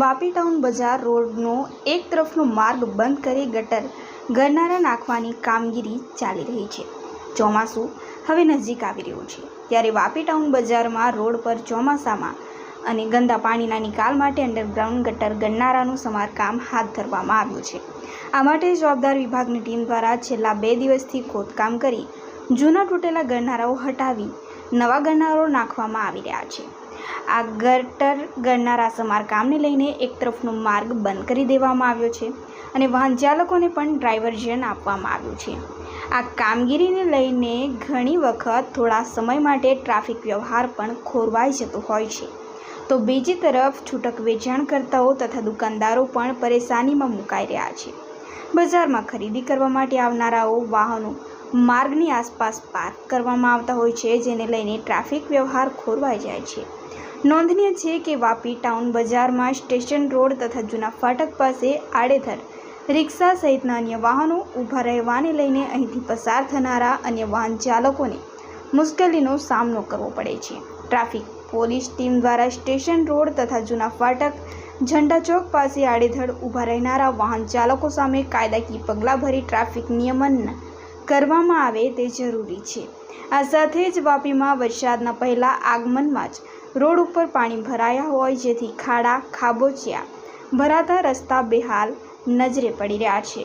Vapi town બજાર રોડનો એક તરફનો માર્ગ બંધ કરી ગટર ગરનારા નાખવાની કામગીરી ચાલી રહી છે. ચોમાસું હવે નજીક આવી રહ્યું છે. ત્યારે વાપી ટાઉન બજારમાં રોડ પર ચોમાસામાં અને ગંદા પાણીના નિકાલ માટે અંડરગ્રાઉન્ડ ગટર ગરનારાનું સમારકામ હાથ ધરવામાં આવ્યું છે. આ માટે જવાબદાર વિભાગની ટીમ દ્વારા છેલ્લા બે દિવસથી ખોદકામ કરી જૂના તૂટેલા ગરનારાઓ હટાવી નવા ગણનારાઓ નાખવામાં આવી રહ્યા છે. આ ગટર ગણનારા સમારકામને લઈને એક તરફનો માર્ગ બંધ કરી દેવામાં આવ્યો છે અને વાહન ચાલકોને પણ ડ્રાઇવર્ઝન આપવામાં આવ્યું છે. આ કામગીરીને લઈને ઘણી વખત થોડા સમય માટે ટ્રાફિક વ્યવહાર પણ ખોરવાઈ જતો હોય છે. તો બીજી તરફ છૂટક વેચાણકર્તાઓ તથા દુકાનદારો પણ પરેશાનીમાં મુકાઈ રહ્યા છે. બજારમાં ખરીદી કરવા માટે આવનારાઓ વાહનો માર્ગની આસપાસ પાર્ક કરવામાં આવતા હોય છે, જેને લઈને ટ્રાફિક વ્યવહાર ખોરવાઈ જાય છે. નોંધનીય છે કે વાપી ટાઉન બજારમાં સ્ટેશન રોડ તથા જૂના ફાટક પાસે આડેધડ રિક્ષા સહિતના અન્ય વાહનો ઊભા રહેવાને લઈને અહીંથી પસાર થનારા અન્ય વાહન ચાલકોને મુશ્કેલીનો સામનો કરવો પડે છે. ટ્રાફિક પોલીસ ટીમ દ્વારા સ્ટેશન રોડ તથા જૂના ફાટક ઝંડા ચોક પાસે આડેધડ ઊભા રહેનારા વાહન ચાલકો સામે કાયદાકીય પગલાં ભરી ટ્રાફિક નિયમન કરવામાં આવે તે જરૂરી છે. આ સાથે જ વાપીમાં વરસાદના પહેલા આગમનમાં જ રોડ ઉપર પાણી ભરાયા હોય જેથી ખાડા, ખાબોચિયા ભરાતા રસ્તા બેહાલ નજરે પડી રહ્યા છે.